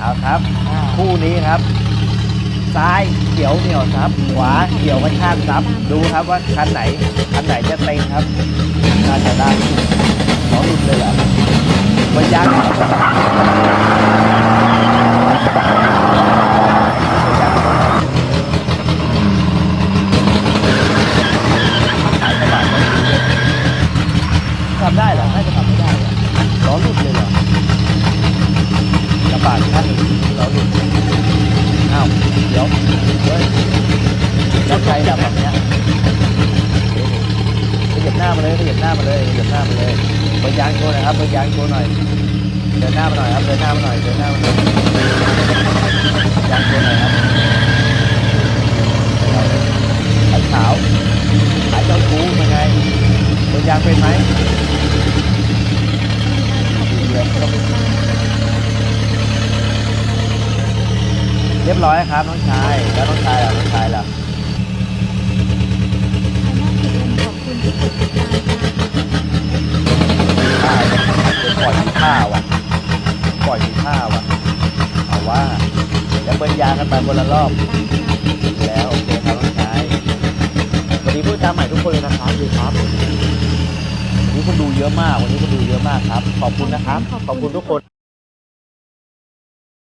เอาครับ คู่นี้ครับ ซ้ายเขียวเหนียวซับ ขวาเขียวกระชากซับ ดูครับว่าคันไหนคันไหนจะเต็งครับน่าจะได้ขอหลุดเลยเหรอมันยักษ์ทำได้เหรอน่าจะทำไม่ได้เหรอล้อหลุดเลยเหรอ กระบะท่านเราหลุดอ้าวเดี๋ยวเฮ้ยแล้วใครดับแบบเนี้ยขยับหน้ามาเลยขยับหน้ามาเลยขยับหน้ามาเลยเปิดยางโชว์หน่อยครับเปิดยางโชว์หน่อยเดินหน้ามาหน่อยครับเดินหน้ามาหน่อยเดินหน้ามาหน่อยยางโชว์หน่อยครับไอ้ขาวไอ้เจ้าชู้เป็นไงเปิดยางเป็นไหมเดี๋ยวเรา เรียบร้อยครับน้องชายแล้วน้องชายล่ะน้องชายล่ะขอบคุณที่ติดตามค่ะท่าเดี๋ยวปล่อยมีท่าว่ะปล่อยมีท่าว่ะเอาว่าจะเบิ้ลยางกันไปคนละรอบแล้วโอเคครับน้องชายสวัสดีผู้ตามใหม่ทุกคนเลยนะครับดีครับวันนี้คนดูเยอะมาก วันนี้คนดูเยอะมากครับ ขอบคุณนะครับ ขอบคุณทุกคน